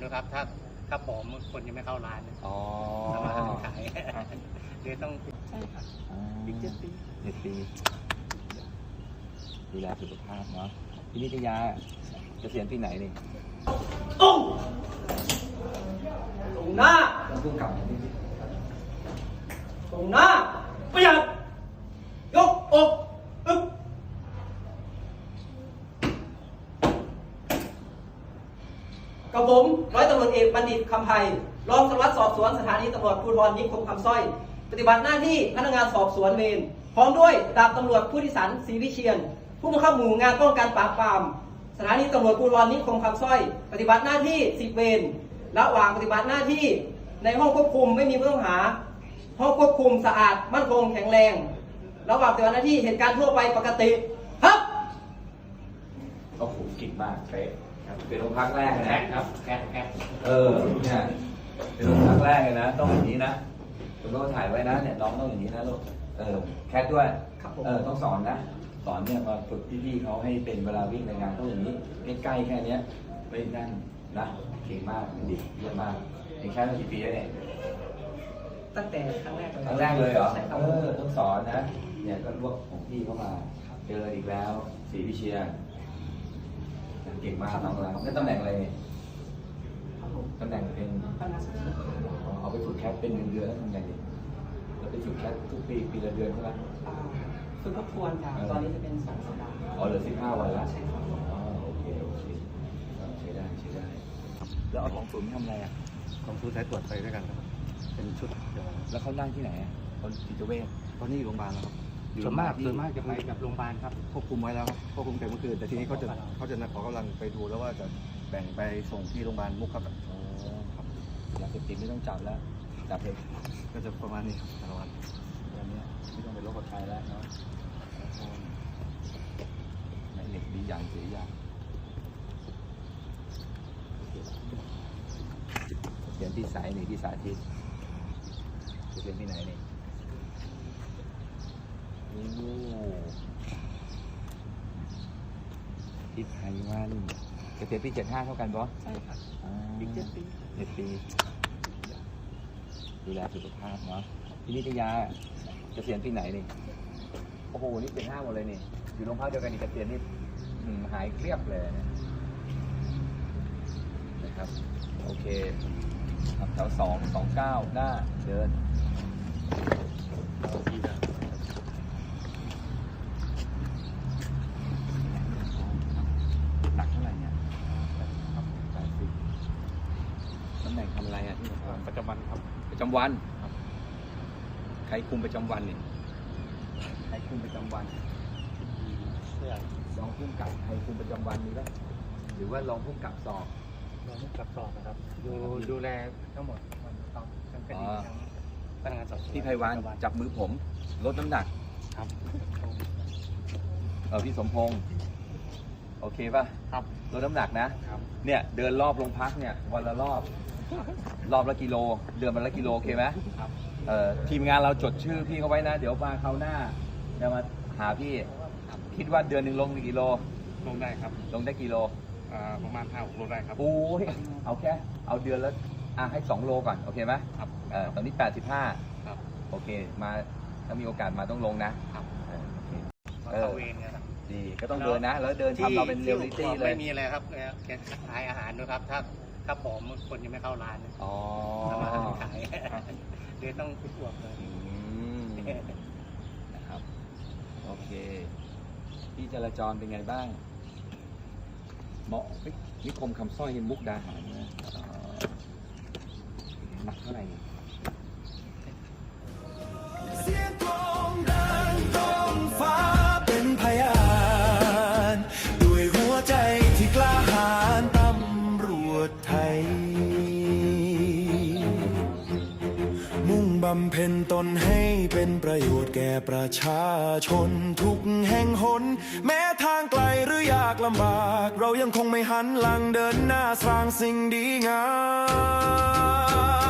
ด้วยครับ ถ้าถ้าผอมคนยังไม่เข้าร้านอ๋อทำอาหารขายเดี๋ยวต้องใช่ค่ะอ๋ออีกเจ็ดปีเจ็ดปีดูแลสุขภาพเนาะพี่นิตยาเกษียณปีไหนนี่ตรงตรงหน้าต้องพุ่งกลับตรงหน้าประหยัด ยกอกอึ๊บ กับผมร้อยตำรวจเอกบัณฑิตคำไพรองสารวัตรสอบสวนสถานีตำรวจภูธรนิคมคำสร้อย ปฏิบัติหน้าที่พนักงานสอบสวนเวรพร้อมด้วยดาบตำรวจผู้ทิสันศรีวิเชียน ผู้บังคับหมู่งานป้องกันปราบปราม สถานีตำรวจภูธรนิคมคำสร้อย ปฏิบัติหน้าที่สิบเวรระหว่างปฏิบัติหน้าที่ในห้องควบคุมไม่มีผู้ต้องหา ห้องควบคุมสะอาดมั่นคงแข็งแรง ระหว่างปฏิบัติหน้าที่เหตุการณ์ทั่วไปปกติครับโอ้โหเก่งมากเป๊ะ เป็นโรงพักแรกเลยแคนะปครับแคปแคปเออ เนี่ย เป็นโรงพักแรกเลยนะ ต้องอย่างนี้นะคุณต้องถ่ายไว้นะ เนี่ยน้องต้องอย่างนี้นะลูก เออ แคทด้วยครับผมเออ ต้องสอนนะ สอนเนี่ยมาฝึกพี่ๆเขาให้เป็นเวลาวิ่งในงานต้องอย่างนี้ ใกล้ๆแค่เนี้ยไม่นั่นนะเก่งมากดีเยี่ยมมากเองแค่มากี่ปีแล้วเนี่ยตั้งแต่ครั้งแรกเลยครั้งแรกเลยเหรอใช่ครับเออ ต้องสอนนะ เนี่ยก็รวบของพี่เข้ามา เจออีกแล้ว สีวิเชียร เก่งมากน้องเราได้ตำแหน่งอะไรเนี่ยครับผมตำแหน่งเป็นพนักงานสอบสวนเอาไปฝึกแคทเป็นเงินเดือนแล้วทำไงดีเราไปฝึกแคททุกปีปีละเดือนใช่ไหมอ่าฝึกทบทวนครับเออตอนนี้จะเป็นสองสัปดาห์อ๋อเหลือสิบห้าวันละใช่ครับอ๋อโอเคโอเคเออใช้ได้ใช้ได้ แล้วเอาของศูนย์ทำอะไรอะของศูนย์สายตรวจไปด้วยกันครับเป็นชุดเดียวกันแล้วเขานั่งที่ไหนอะคนจิตเวชตอนนี้อยู่โรงพยาบาลแล้วครับอยู่ ส่วนมากที่ส่วนมากจะไปไปกับโรงพยาบาลครับ ควบคุมไว้แล้วครับควบคุมแต่เมื่อคืนแต่ทีนี้เขาจะเขาจะขอกำลังไปดูแล้วว่าจะแบ่งไปส่งที่โรงพยาบาลมุกครับอ๋อครับยาเสพติดไม่ต้องจับแล้วจับเถอะก็จะประมาณนี้ครับแต่ละวันวันนี้ไม่ต้องไปลบกับใครแล้วเนาะไหนเหล็กดีอย่างเสียอย่างเขียนที่สายนี่ที่สาธิตจะเขียนที่ไหนนี่โอ้ ทิศไทยวันเกษียณปีเจ็ดห้าเท่ากันบอสใช่ค่ะอีกเจ็ดปีเจ็ดปี ดูแลสุขภาพเนาะพี่นิตยาเกษียณปีไหนนี่โอ้โหนี่เป็นห้าหมดเลยนี่ อยู่โรงพักเดียวกันนี่เกษียณนี่อืมหายเครียบเลยนะนะครับ โอเคครับแถวสองสองเก้าหน้าเดินหนักเท่าไหร่เนี่ยแปดสิบตำแหน่งทำอะไรอะที่โรงพยาบาล ประจำวันครับ ประจำวันใครคุมประจำวันนี่ใครคุมประจำวันเพื่อรองผู้กำกับใครคุมประจำวันมีไหมหรือว่ารองผู้กำกับสอบเราต้องกับสอบนะครับ ดูดูแลทั้งหมดมันต้องทั้งคดีทั้งพนักงานสอบสวนพี่ไพวันจับมือผมลดน้ำหนักครับเออพี่สมพงศ์โอเคป่ะครับลดน้ำหนักนะครับเนี่ยเดินรอบโรงพักเนี่ยวันละรอบ รอบละกิโล เดือนวันละกิโลโอเคไหมครับเอ่อทีมงานเราจดชื่อพี่เขาไว้นะ เดี๋ยวมาคราวหน้าจะมาหาพี่ คิดว่าเดือนหนึ่งลงกี่โล ลงได้ครับลงได้กี่โลอ่าประมาณห้าหกโลได้ครับ โอ้ยเอาแค่เอาเดือนละอะให้สองโลก่อน โอเคไหมครับ เออตอนนี้แปดสิบห้าครับ โอเค มาถ้ามีโอกาสมาต้องลงนะครับเออโอเคมาเออเข้าเวรเนี่ยครับดีก็ต้องเดินนะ แล้วเดินทำเราเป็นเรียลลิตี้ที่เลย ไม่มีอะไรครับแค่ขายอาหารด้วยครับ ถ้า ถ้าผอมคนยังไม่เข้าร้านอ๋อทำอาหารขายเดี๋ยวต้องอวบเลยอืมนะครับ โอเค พี่จราจรเป็นไงบ้าง เหมาะเฮ้ยนิคมคำสร้อยมุกดาหารนะเอ่อหนักเท่าไหร่ำเพ็ญตนให้เป็นประโยชน์แก่ประชาชนทุกแห่งหน แม้ทางไกลหรือยากลำบาก เรายังคงไม่หันหลังเดินหน้าสร้างสิ่งดีงาม